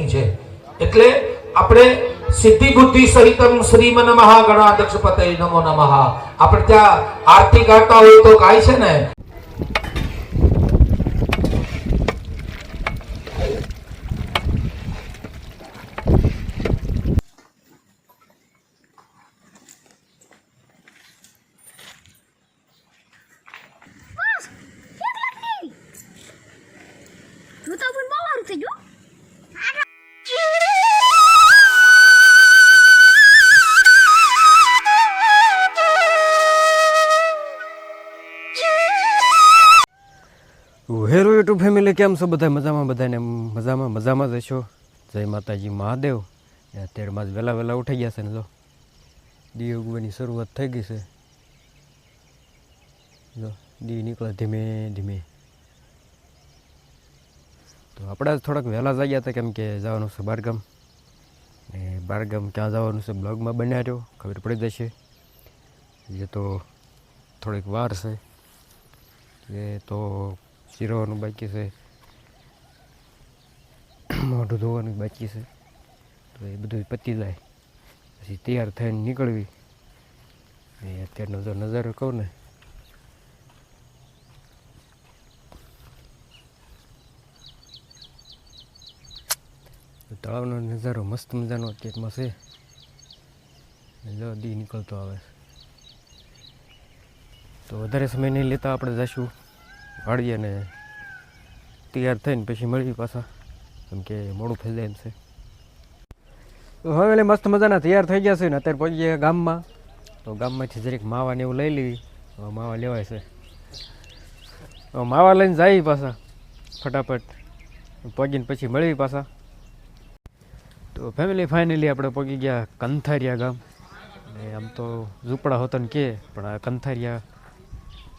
પત્ની છે. એટલે આપણે સિદ્ધિ બુદ્ધિ સહિતમ શ્રીમન મહાગણાધ્યક્ષ પતે નમો નમઃ. આપણે ત્યાં આરતી ગાતા હોય તો ગાય છે ને? તું તો પણ બહુ સારું યુટ્યુબ ફેમિલી કેમ છો બધા મજામાં બધાને મજામાં મજામાં જ હશો. જય માતાજી, મહાદેવ. અત્યારમાં જ વહેલા વહેલા ઉઠી ગયા છે ને જો. દી ઉગવાની શરૂઆત થઈ ગઈ છે. જો દી નીકળે ધીમે ધીમે. તો આપણે જ થોડાક વહેલા જાગ્યા હતા કેમ કે જવાનું છે બારગામ. ને બારગામ ક્યાં જવાનું છે બ્લોગમાં બન્યા રહ્યો, ખબર પડી જશે. એ તો થોડીક વાર છે. એ તો શીરવાનું બાકી છે. મોઢું ધોવાનું બાકી છે. તો એ બધું પતી જાય. પછી તૈયાર થઈને નીકળવી. એ અત્યારનો જો નજારો કહું ને. તળાવનો નજારો મસ્ત મજાનો અત્યારમાં છે. જો દી નીકળતો આવે. તો વધારે સમય નહીં લેતા આપણે જઈશું વાળીએ અને તૈયાર થઈને પછી મળવી પાછા. કેમ કે મોડું થઈ જાય એમ છે. હવે એટલે મસ્ત મજાના તૈયાર થઈ ગયા છે ને અત્યારે પહોંચી ગયા ગામમાં. તો ગામમાંથી જરીક માવા ને એવું લઈ લેવી માવા લેવાય છે. માવા લઈને જાય પાછા. ફટાફટ. પહોંચીને પછી મળવી પાછા. તો ફેમિલી ફાઇનલી આપણે પહોંચી ગયા કંથારિયા ગામ. ને આમ તો ઝૂંપડા હોતા ને કે, પણ આ કંથારિયા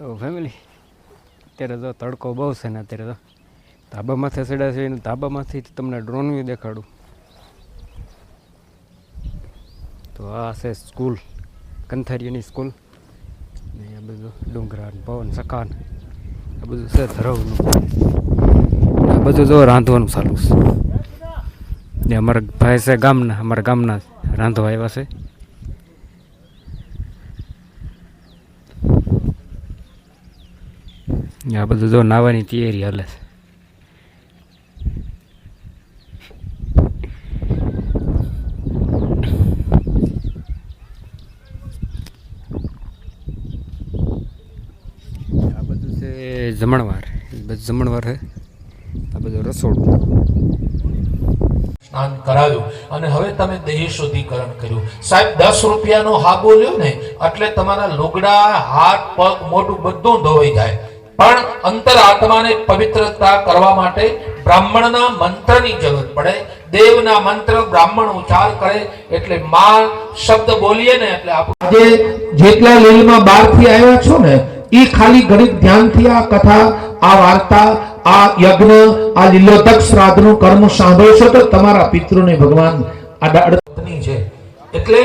તો ફેમિલી અત્યારે તો તડકો બહુ છે ને અત્યારે તો. ધાબામાંથી ચડ્યા છે અને ધાબામાંથી તમને ડ્રોન વ્યૂ દેખાડું. તો આ છે સ્કૂલ કંથારીની સ્કૂલ ને આ બધું ડુંગરા પવન સખાન આ બધું છે ધરવનું. આ બધું જો રાંધવાનું ચાલુ છે. ને અમારા ભાઈ છે ગામના, અમારા ગામના રાંધવા આવ્યા છે. આ બધું જો નાવાની તૈયારી હાલે છે. આ બધું છે જમણવાર. બધું જમણવાર છે. આ બધું રસોડું. સ્નાન કરાવ્યું અને હવે તમે દેહ શુદ્ધિકરણ કર્યું. સાહેબ, દસ રૂપિયાનો હાબો લ્યો ને, એટલે તમારા લુગડા, હાથ, પગ, મોઢું બધું ધોવાઈ જાય. પણ અંતર આત્માને પવિત્રતા કરવા માટે બ્રાહ્મણના મંત્રની જરૂર પડે. દેવના મંત્ર બ્રાહ્મણ ઉચ્ચાર કરે એટલે માં શબ્દ બોલીએ ને એટલે આપણે જેટલા લીલમાં બહારથી આવ્યા છો ને એ ખાલી ઘડીક ધ્યાનથી આ કથા આ વાર્તા આ યજ્ઞ આ લીલોદક શ્રાદ્ધનું કર્મ સાંભળશો તો તમારા પિતૃને ભગવાન આ છે. એટલે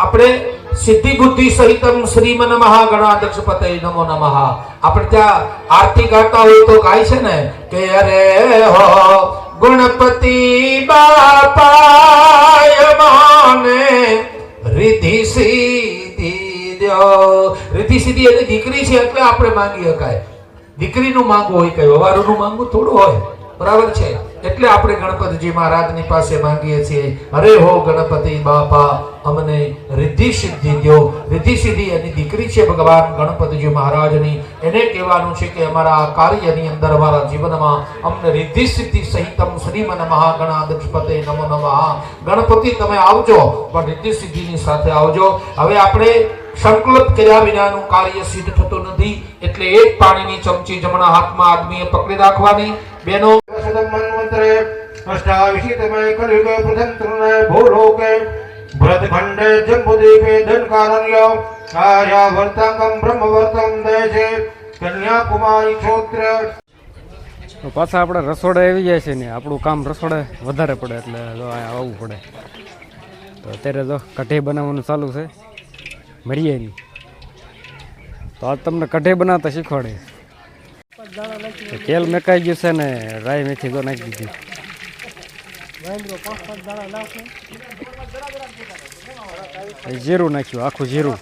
આપણે સિદ્ધિ બુદ્ધિ સહિતમ શ્રીમન મહાગણાધ્યક્ષ પતે નમો નમઃ. આપણે ત્યાં આરતી ગાતા હોય તો ગાય છે ને? કે અરે હો, ગુણપતિ બાપાય માને રિધિ સિદ્ધિ દ્યો. રિધિ સિદ્ધિ એની દીકરી છે એટલે આપણે માંગી શકાય. દીકરીનું માંગવું હોય કઈ વવારુનું માંગવું થોડું હોય. બરાબર છે? એટલે આપણે ગણપતજી મહારાજની પાસે માંગીએ છીએ, અરે હો ગણપતિ બાપા, અમને રિદ્ધિ સિદ્ધિ દો રિદ્ધિ સિદ્ધિ એની દીકરી છે ભગવાન ગણપતિજી મહારાજની. એને કહેવાનું છે કે અમારા આ કાર્યની અંદર અમારા જીવનમાં અમને રિદ્ધિ સિદ્ધિ સહિતમ શ્રીમન મહાગણાધીશપતે નમો નમઃ. ગણપતિ, તમે આવજો, પણ રિદ્ધિ સિદ્ધિની સાથે આવજો. હવે આપણે સંકલ્પ કર્યા વિનાનું કાર્ય સિદ્ધ થતું નથી, એટલે એક પાણીની ચમચી જમણા હાથમાં આદમીએ પકડી રાખવાની. બેનો कल्पान्तरे अष्टाविशीतमे कलियुगे प्रथम भूलोके भरतखण्डे जम्बुद्वीपे धनकारण्य आर्यावर्ताङ्गं ब्रह्मवर्तं देशे कन्याकुमारी क्षोत्र તો પાછા આપણે રસોડે આવી જાય છે ને આપણું કામ રસોડે વધારે પડે એટલે જો અહીંયા આવવું પડે તો અત્યારે જો કઢી બનાવવાનું ચાલુ છે મળીએ નહીં તો આજ તમને કઢી બનાવતા શીખવાડે તો તેલ મેકાઈ ગયું છે ને રાઈ મેથી તો નાખી દીધી. જીરું નાખ્યું આખું જીરું.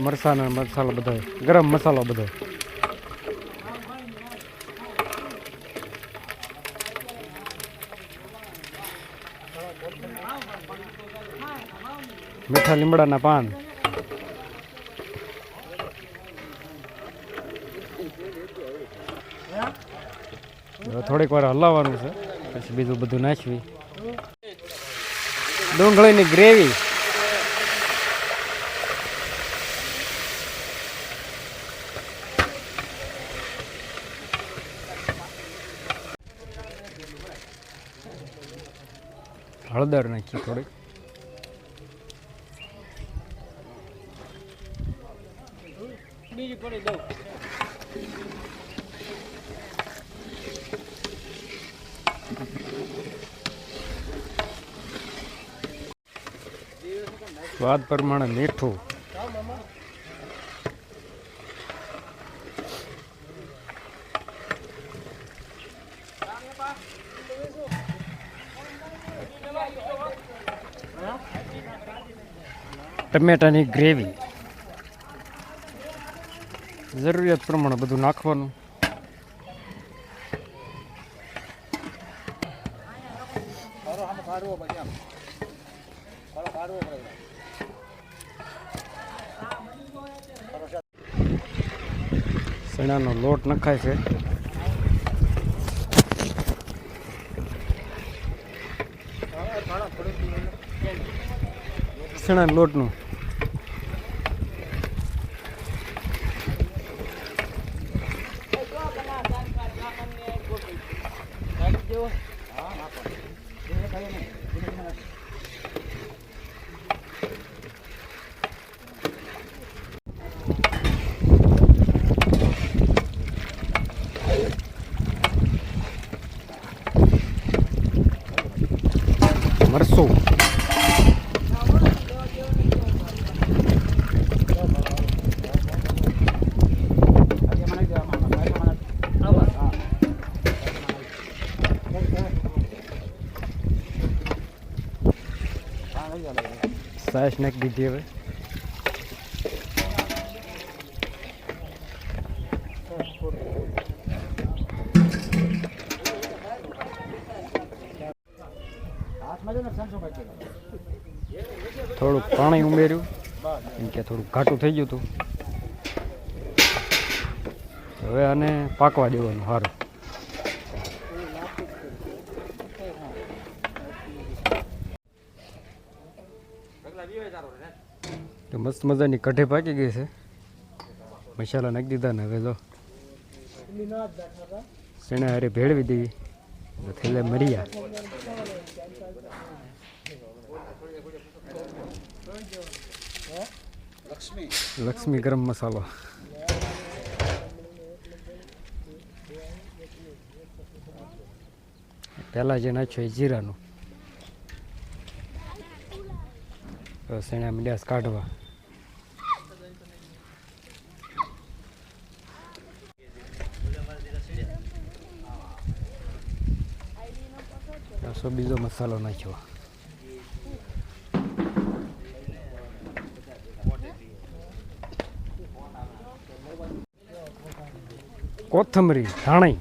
મરસાના મસાલો બધો ગરમ મસાલો બધો મીઠા લીમડાના પાન. થોડીક વાર હલાવવાનું છે. પછી બીજું બધું નાખવી. ડુંગળીની ગ્રેવી. હળદર નાખી થોડીક. સ્વાદ પ્રમાણે મીઠું. ટમેટાની ગ્રેવી. જરૂરિયાત પ્રમાણે બધું નાખવાનું. ચણાનો લોટ નખાય છે. ચણા લોટનું સાસ નાખી દીધી હવે. થોડુંક પાણી ઉમેર્યું. કેમ કે થોડુંક ઘાટું થઈ ગયું હતું. હવે આને પાકવા દેવાનું સારું તો મસ્ત મજાની કઢે પાકી ગઈ છે. મસાલા નાખી દીધા ને હવે જો. શેણા હારે ભેળવી દેવી થેલે મર્યા. લક્ષ્મી ગરમ મસાલો. પહેલાં જે નાખ્યો એ જીરાનું. તો શેણા મીડિયાસ કાઢવા. બીજો મસાલો નાખ્યો. કોથમરી ધાણી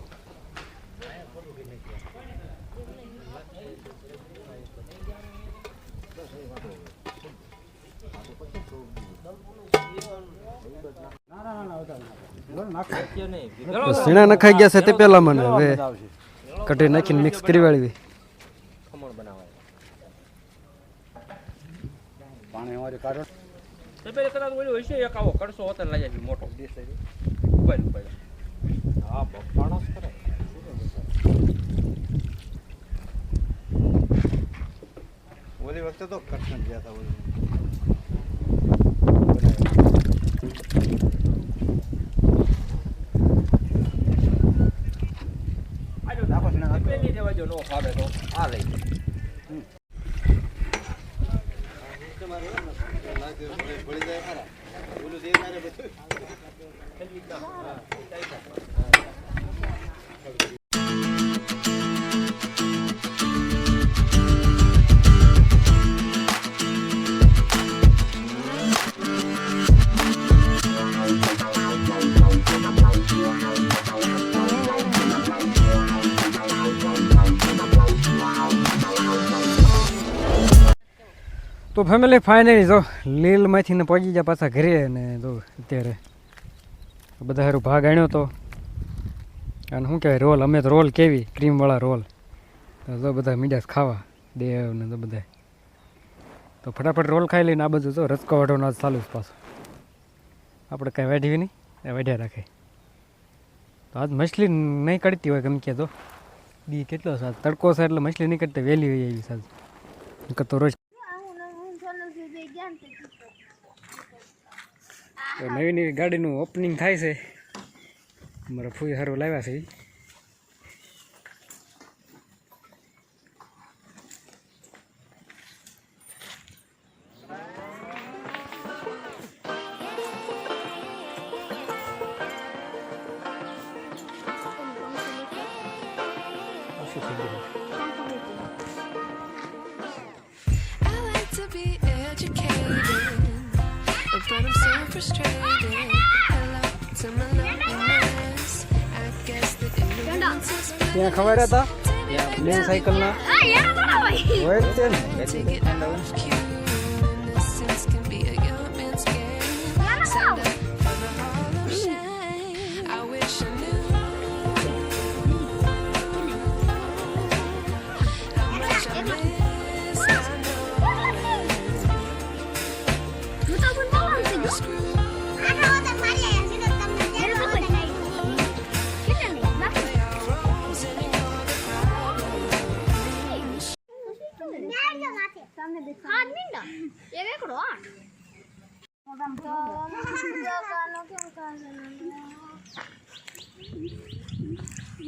સીણા નખાઈ ગયા છે તે પહેલા મને. હવે કઢી નાખીને મિક્સ કરી વાળવી. પાણી અમારી કાઢો. તો પેલે કદાચ ઓલું એક આવો કડસો હોતર લઈ જાય મોટો. ઉપાડ ઉપાડ હા બપાણો ઓલી વખતે તો કરશન ગયા હતા ઓલી નાખો છે ને નાખો. પેલી દેવા જો નો ફાવે તો આ લઈ તો ફેમિલી ફાઇનલી જો લીલમાંથી ને પહોંચી ગયા પાછા ઘરે ને જો અત્યારે બધા હારું ભાગ આણ્યો તો. અને શું કહેવાય, રોલ, અમે તો રોલ કેવી ક્રીમવાળા રોલ. તો બધા મીડિયાસ ખાવા, દેવ ને તો બધા. તો ફટાફટ રોલ ખાઈ લઈને આ બધું જો રસકો વાઢવાનો આજ ચાલુ પાછો. આપણે કાંઈ વાઢવી નહીં, એ વાઢ્યા રાખે. તો આજ મછલી નહીં કડતી હોય ગમ કે તો દી કેટલો સાથ તડકો છે એટલે મછલી નહીં કડતી, વહેલી હોય એવી સાથ તો રોજ તો નવી નવી ગાડીનું ઓપનિંગ થાય છે. અમારા ફૂઈ સારું લાવ્યા છે. ત્યાં ખબર હતા? બેન સાયકલ ના. યાર હોય છે ને.